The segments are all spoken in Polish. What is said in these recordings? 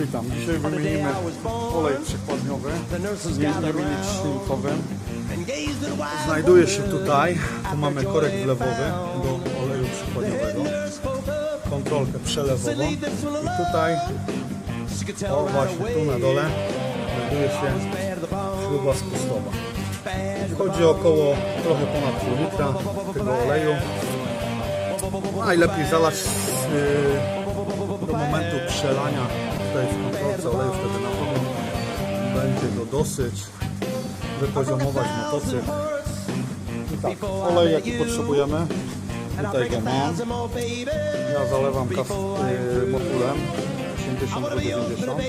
Witam. Dzisiaj wymienimy olej przykładniowy z nielicznym kowem. Znajduje się tutaj. Tu mamy korek wlewowy do oleju przykładniowego. Kontrolkę przelewową. I tutaj, o właśnie tu na dole, znajduje się śruba spustowa. Wchodzi około trochę ponad pół litra tego oleju. Najlepiej zalać z, do momentu przelania tutaj w kontrolce oleju, wtedy na pewno będzie go dosyć wypoziomować motocykl. I tak, olej jaki potrzebujemy, tutaj go mam. Ja zalewam kas, y, motulem 80 do 90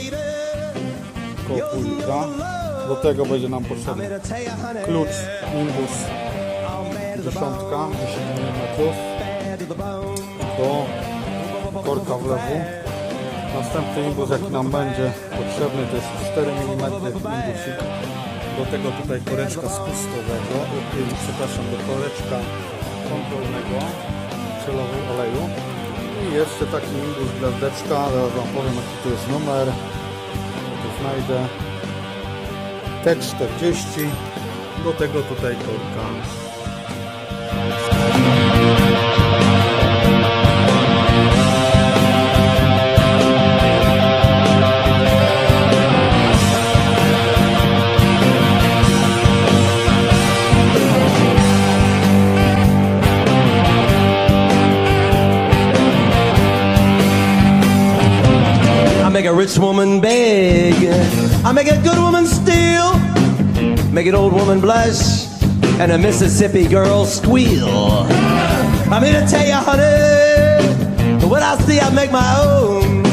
około pół litra. Do tego będzie nam potrzebny klucz Nimbus dziesiątka 10 mm do korka wlewu. Następny imbus jaki nam będzie potrzebny to jest 4 mm imbusik. Do tego tutaj koreczka spustowego, y, przepraszam, do koreczka kontrolnego przelowej oleju. I jeszcze taki imbus gwiazdeczka, zaraz wam powiem jaki to jest numer. To znajdę. T40. Do tego tutaj korka make a rich woman beg. I make a good woman steal. Make an old woman blush. And a Mississippi girl squeal. I'm here to tell you, honey. What I see, I make my own.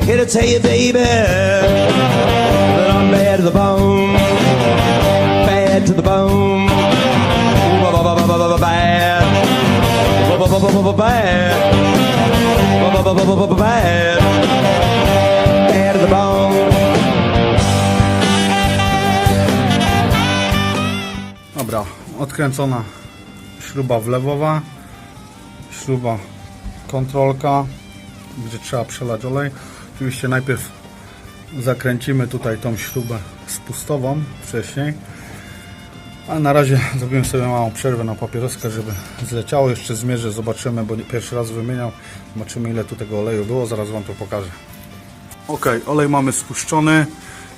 Here to tell you, baby. That I'm bad to the bone. Bad to the bone. Bad. Bad. Bad. Dobra, odkręcona śruba wlewowa, śruba kontrolka, gdzie trzeba przelać olej. Oczywiście najpierw zakręcimy tutaj tą śrubę spustową wcześniej. A na razie zrobimy sobie małą przerwę na papieroska, żeby zleciało. Jeszcze zmierzę, zobaczymy, bo pierwszy raz wymieniał. Zobaczymy ile tu tego oleju było, zaraz Wam to pokażę. Ok, olej mamy spuszczony.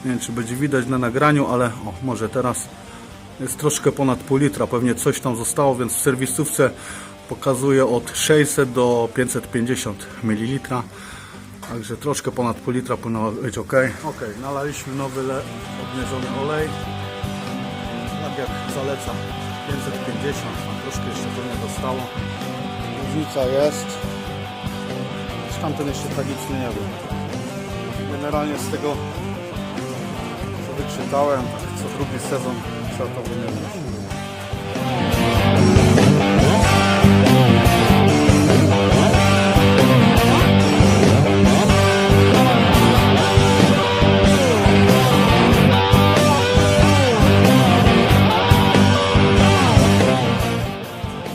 Nie wiem czy będzie widać na nagraniu, ale o, może teraz jest troszkę ponad pół litra, pewnie coś tam zostało, więc w serwisówce pokazuje od 600 do 550 ml. Także troszkę ponad pół litra powinno być ok. Ok, nalaliśmy nowy obniżony olej. Tak jak zalecam 550, tam troszkę jeszcze pewnie zostało. Różnica jest. Tamten jeszcze tragicznie nie był. Generalnie z tego co wyczytałem, tak co drugi sezon trzeba to wymienić.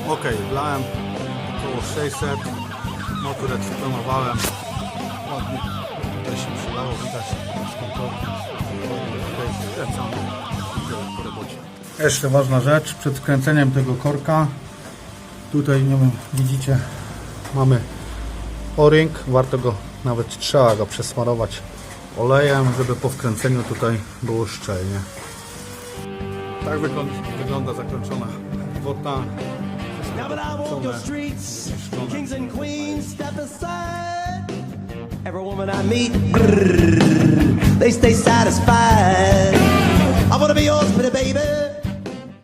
Ok, wlałem około 600, motor eksponowałem, ładnie tutaj się przydało, widać. Okej, Kręcamy Jeszcze ważna rzecz, przed wkręceniem tego korka, tutaj nie wiem, widzicie, mamy o-ring, warto go, nawet trzeba go przesmarować olejem, żeby po wkręceniu tutaj było szczelnie. Tak wygląda, zakończona wota. Now but I walk your streets, kings and queens step aside. Every woman I meet, brrr, they stay satisfied. I wanna be yours, pretty baby.